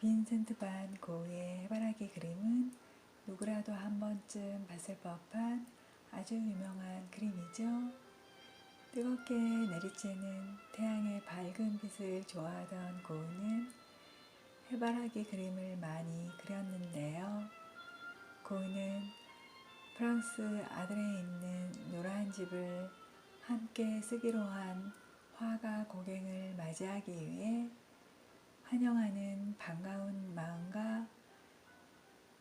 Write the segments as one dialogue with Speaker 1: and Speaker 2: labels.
Speaker 1: 빈센트 반 고흐의 해바라기 그림은 누구라도 한 번쯤 봤을 법한 아주 유명한 그림이죠. 뜨겁게 내리쬐는 태양의 밝은 빛을 좋아하던 고흐는 해바라기 그림을 많이 그렸는데요. 고흐는 프랑스 아들에 있는 노란 집을 함께 쓰기로 한 화가 고갱을 맞이하기 위해 환영하는 반가운 마음과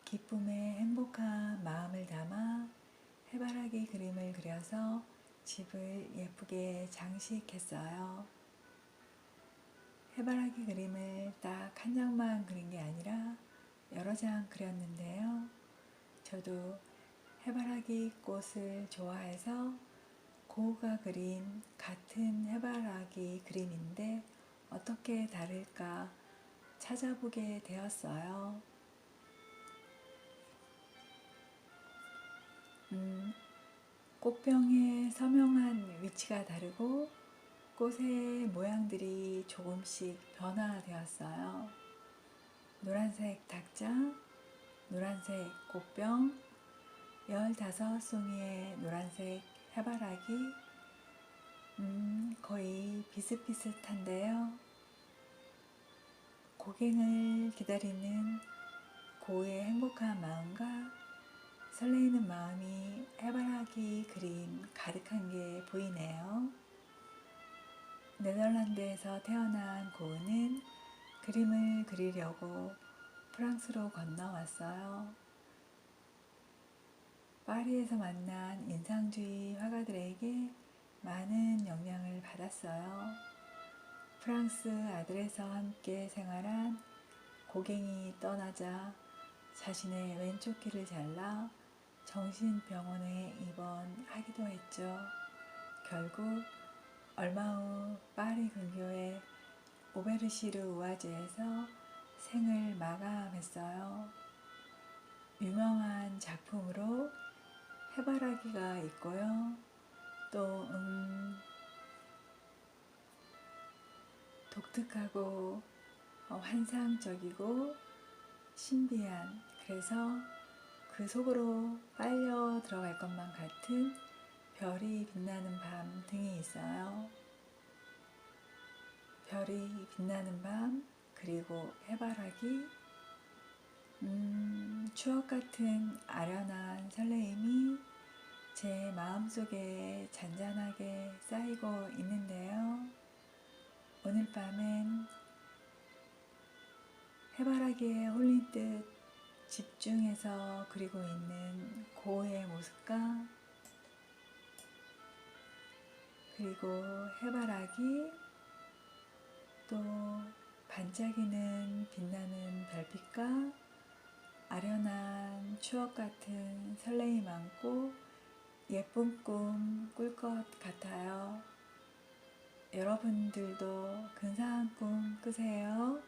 Speaker 1: 기쁨의 행복한 마음을 담아 해바라기 그림을 그려서 집을 예쁘게 장식했어요. 해바라기 그림을 딱 한 장만 그린 게 아니라 여러 장 그렸는데요. 저도 해바라기 꽃을 좋아해서 고우가 그린 같은 해바라기 그림인데 어떻게 다를까 찾아보게 되었어요. 음, 꽃병의 서명한 위치가 다르고 꽃의 모양들이 조금씩 변화되었어요. 노란색 닭장, 노란색 꽃병, 15송이의 노란색 해바라기, 음, 거의 비슷비슷한데요. 고갱을 기다리는 고의 행복한 마음과 설레이는 마음이 해바라기 그림 가득한 게 보이네요. 네덜란드에서 태어난 고은은 그림을 그리려고 프랑스로 건너왔어요. 파리에서 만난 인상주의 화가들에게 많은 영향을 받았어요. 프랑스 아들에서 함께 생활한 고갱이 떠나자 자신의 왼쪽 귀를 잘라 정신병원에 입원하기도 했죠. 결국 얼마 후 파리 근교의 오베르시르 우아즈에서 생을 마감했어요. 유명한 작품으로 해바라기가 있고요. 또 음, 독특하고 어, 환상적이고 신비한 그래서 그 속으로 빨려 들어갈 것만 같은 별이 빛나는 밤 등이 있어요. 별이 빛나는 밤 그리고 해바라기 음, 추억 같은 아련한 설레임이 제 마음속에 잔잔하게 쌓이고 있는데요. 오늘 밤엔 해바라기에 홀린 듯 집중해서 그리고 있는 고의 모습과 그리고 해바라기 또 반짝이는 빛나는 별빛과 아련한 추억 같은 설레임 안고 예쁜 꿈 꿀 것 같아요. 여러분들도 근사한 꿈 꾸세요.